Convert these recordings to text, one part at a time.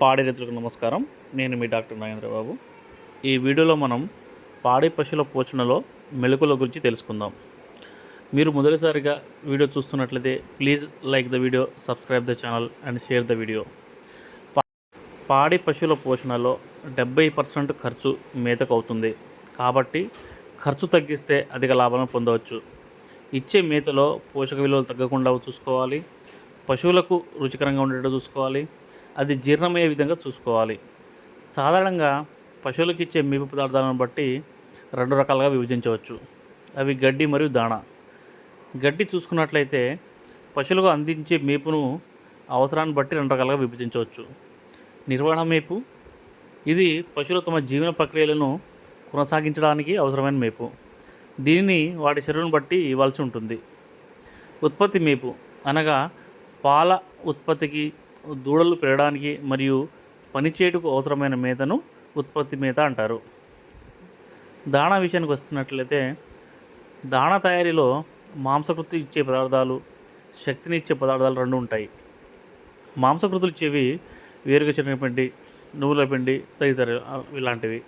పాడి రైతులకు నమస్కారం. నేను మీ డాక్టర్ నాగేంద్రబాబు. ఈ వీడియోలో మనం పాడి పశువుల పోషణలో మెలకుల గురించి తెలుసుకుందాం. మీరు మొదటిసారిగా వీడియో చూస్తున్నట్లయితే please like the video subscribe the channel and share the video. పా- పాడి పశువుల పోషణలో డెబ్బై పర్సెంట్ ఖర్చు మేతకు అవుతుంది. కాబట్టి ఖర్చు తగ్గిస్తే అధిక లాభాలను పొందవచ్చు. ఇచ్చే మేతలో పోషక విలువలు తగ్గకుండా చూసుకోవాలి. పశువులకు రుచికరంగా ఉండేటట్టు చూసుకోవాలి. అది జీర్ణమయ్యే విధంగా చూసుకోవాలి. సాధారణంగా పశువులకు ఇచ్చే మేపు పదార్థాలను బట్టి రెండు రకాలుగా విభజించవచ్చు. అవి గడ్డి మరియు దాణ. గడ్డి చూసుకున్నట్లయితే పశువులకు అందించే మేపును అవసరాన్ని బట్టి రెండు రకాలుగా విభజించవచ్చు. నిర్వహణ మేపు. ఇది పశువులు తమ జీవన ప్రక్రియలను కొనసాగించడానికి అవసరమైన మేపు. దీనిని వాటి శరీరం బట్టి ఇవ్వాల్సి ఉంటుంది. ఉత్పత్తి మేపు అనగా పాల ఉత్పత్తికి దూడలు పెరగడానికి మరియు పనిచేటుకు అవసరమైన మేతను ఉత్పత్తి మేత అంటారు. దాణా విషయానికి వస్తున్నట్లయితే దాణా తయారీలో మాంసకృతి ఇచ్చే పదార్థాలు శక్తిని ఇచ్చే పదార్థాలు రెండు ఉంటాయి. మాంసకృతులు ఇచ్చేవి వేరుగా శనగపిండి నువ్వుల పిండి తదితర ఇలాంటివి.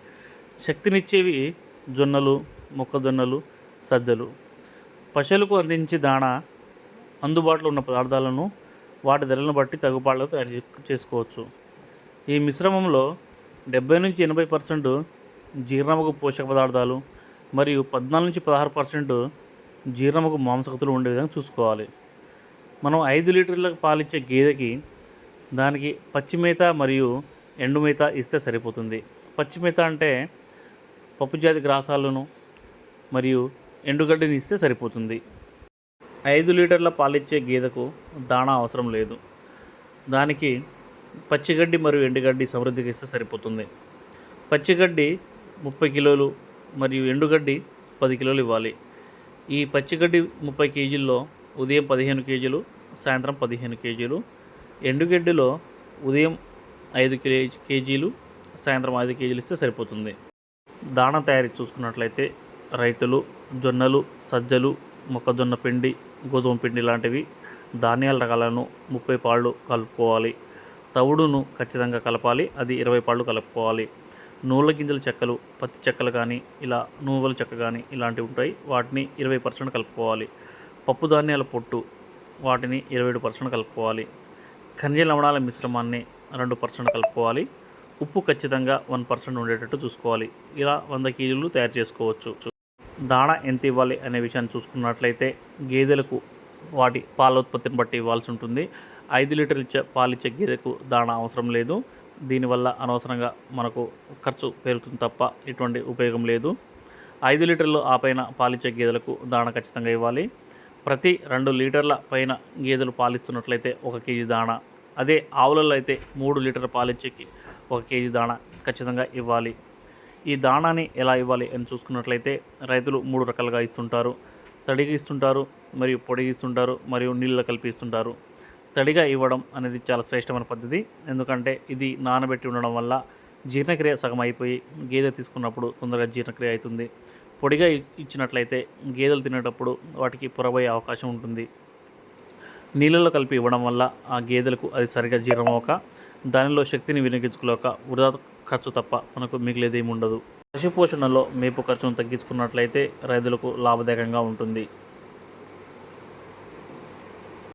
శక్తినిచ్చేవి జొన్నలు మొక్కజొన్నలు సజ్జలు. పశువులకు అందించే దాణా అందుబాటులో ఉన్న పదార్థాలను వాటి ధరలను బట్టి తగుపాళ్ళతో తయారు చేసుకోవచ్చు. ఈ మిశ్రమంలో డెబ్బై నుంచి ఎనభై పర్సెంట్ జీర్ణముకు పోషక పదార్థాలు మరియు పద్నాలుగు నుంచి పదహారు పర్సెంట్ జీర్ణముకు మాంసకతులు ఉండే విధంగా చూసుకోవాలి. మనం ఐదు లీటర్ల పాలిచ్చే గేదెకి దానికి పచ్చి మేత మరియు ఎండు మేత ఇస్తే సరిపోతుంది. పచ్చి మేత అంటే పప్పు జాతి గ్రాసాలను మరియు ఎండుగడ్డిని ఇస్తే సరిపోతుంది. ఐదు లీటర్ల పాలిచ్చే గేదెకు దాణా అవసరం లేదు. దానికి పచ్చిగడ్డి మరియు ఎండుగడ్డి సమృద్ధిగా ఇస్తే సరిపోతుంది. పచ్చిగడ్డి ముప్పై కిలోలు మరియు ఎండుగడ్డి పది కిలోలు ఇవ్వాలి. ఈ పచ్చిగడ్డి ముప్పై కేజీల్లో ఉదయం పదిహేను కేజీలు సాయంత్రం పదిహేను కేజీలు ఎండుగడ్డిలో ఉదయం ఐదు కేజీ కేజీలు సాయంత్రం ఐదు కేజీలు ఇస్తే సరిపోతుంది. దాణా తయారీ చూసుకున్నట్లయితే రైతులు జొన్నలు సజ్జలు మొక్కజొన్న పిండి గోధుమ పిండి లాంటివి ధాన్యాల రకాలను ముప్పై పాళ్ళు కలుపుకోవాలి. తవుడును ఖచ్చితంగా కలపాలి. అది ఇరవై పాళ్ళు కలుపుకోవాలి. నూనె గింజల చెక్కలు పత్తి చెక్కలు కానీ ఇలా నువ్వుల చెక్క కానీ ఇలాంటివి ఉంటాయి. వాటిని ఇరవై పర్సెంట్ కలుపుకోవాలి. పప్పు ధాన్యాల పొట్టు వాటిని ఇరవై ఏడు పర్సెంట్ కలుపుకోవాలి. ఖనిజ లవణాల మిశ్రమాన్ని రెండు పర్సెంట్ కలుపుకోవాలి. ఉప్పు ఖచ్చితంగా వన్ పర్సెంట్ ఉండేటట్టు చూసుకోవాలి. ఇలా వంద కేజీలు తయారు చేసుకోవచ్చు. దాణా ఎంత ఇవ్వాలి అనే విషయాన్ని చూసుకున్నట్లయితే గేదెలకు వాటి పాల ఉత్పత్తిని బట్టి ఇవ్వాల్సి ఉంటుంది. ఐదు లీటర్లు ఇచ్చే పాలు ఇచ్చే గేదెకు దాణా అవసరం లేదు. దీనివల్ల అనవసరంగా మనకు ఖర్చు పెరుగుతుంది తప్ప ఎటువంటి ఉపయోగం లేదు. ఐదు లీటర్లు ఆ పైన పాలిచ్చే గేదెలకు దాణా ఖచ్చితంగా ఇవ్వాలి. ప్రతి రెండు లీటర్ల పైన గేదెలు పాలిస్తున్నట్లయితే ఒక కేజీ దాణా. అదే ఆవులలో అయితే మూడు లీటర్ల పాలిచ్చేకి ఒక కేజీ దాణా ఖచ్చితంగా ఇవ్వాలి. ఈ దాణాని ఎలా ఇవ్వాలి అని చూసుకున్నట్లయితే రైతులు మూడు రకాలుగా ఇస్తుంటారు. తడిగా ఇస్తుంటారు మరియు పొడిగి ఇస్తుంటారు మరియు నీళ్ళ కలిపి ఇస్తుంటారు. తడిగా ఇవ్వడం అనేది చాలా శ్రేష్టమైన పద్ధతి. ఎందుకంటే ఇది నానబెట్టి ఉండడం వల్ల జీర్ణక్రియ సగం అయిపోయి గేదె తీసుకున్నప్పుడు తొందరగా జీర్ణక్రియ అవుతుంది. పొడిగా ఇచ్చినట్లయితే గేదెలు తినేటప్పుడు వాటికి పొరబోయే అవకాశం ఉంటుంది. నీళ్ళలో కలిపి ఇవ్వడం వల్ల ఆ గేదెలకు అది సరిగా జీర్ణమవక దానిలో శక్తిని వినియోగించుకోలేక వృధా ఖర్చు తప్ప మనకు మిగిలేదేమి ఉండదు పశుపోషణలో మేపు ఖర్చును తగ్గించుకున్నట్లయితే రైతులకు లాభదాయకంగా ఉంటుంది.